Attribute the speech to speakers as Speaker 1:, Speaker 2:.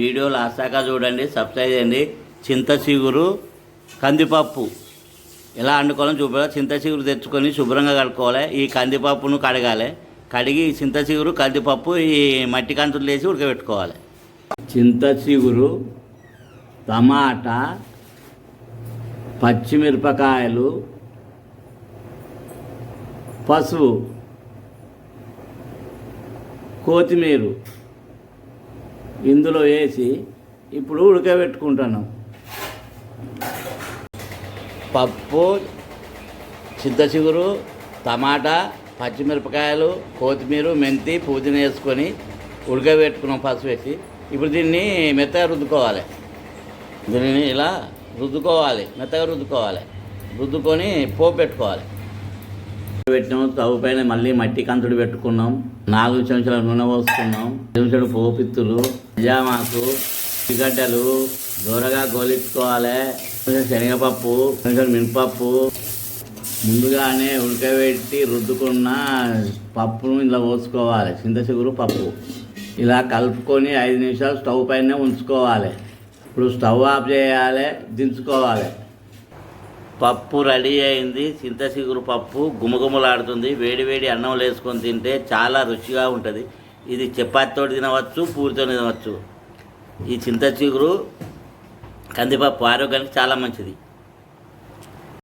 Speaker 1: Video last దాకా చూడండి subscribe చేయండి. చింత చిగురు కందిపప్పు. ఎలా వండుకోవాలని చూపాలి చింత చిగురు తెచ్చుకొని శుభ్రంగా కడుక్కోవాలి. ఈ కందిపప్పును కడగాలి. కడిగి ఈ చింత చిగురు కందిపప్పు ఈ మట్టి కంతులు వేసి ఉడకబెట్టుకోవాలి. చింత చిగురు టమాటా పచ్చిమిరపకాయలు పసుపు కొత్తిమీర. ఇందులో వేసి ఇప్పుడు ఉడకబెట్టుకుంటాను. పప్పు చింతచిగురు టమాటా పచ్చిమిరపకాయలు కొత్తిమీర మెంతి పుదీనా వేసుకొని ఉడకబెట్టుకున్నాం పసుపు వేసి. ఇప్పుడు దీన్ని మెత్తగా రుద్దుకోవాలి. దీనిని ఇలా రుద్దుకోవాలి మెత్తగా రుద్దుకోవాలి. రుద్దుకొని పోపు పెట్టుకోవాలి. పెట్టినాం స్టవ్ పైన మళ్ళీ మట్టి కంచుడు పెట్టుకున్నాం నాలుగు చెంచాల నూనె పోసుకున్నాం చెంచాడు పోపిత్తులు నిజామాకు ఉల్లిగడ్డలు దూరగా గోలించుకోవాలి కొంచెం శనగపప్పు కొంచెం మినపప్పు. ముందుగానే ఉడకబెట్టి రుద్దుకున్న పప్పును ఇలా పోసుకోవాలి చింతచిగురు పప్పు. ఇలా కలుపుకొని ఐదు నిమిషాలు స్టవ్ పైన ఉంచుకోవాలి. ఇప్పుడు స్టవ్ ఆఫ్ చేయాలి దించుకోవాలి. పప్పు రెడీ అయింది చింతచిగురు పప్పు గుమగుమలాడుతుంది వేడి వేడి అన్నం వేసుకొని తింటే చాలా రుచిగా ఉంటుంది. ఇది చపాతీతో తినవచ్చు పూరితో తినవచ్చు. ఈ చింతచిగురు కందిపప్పు ఆరోగ్యానికి చాలా మంచిది.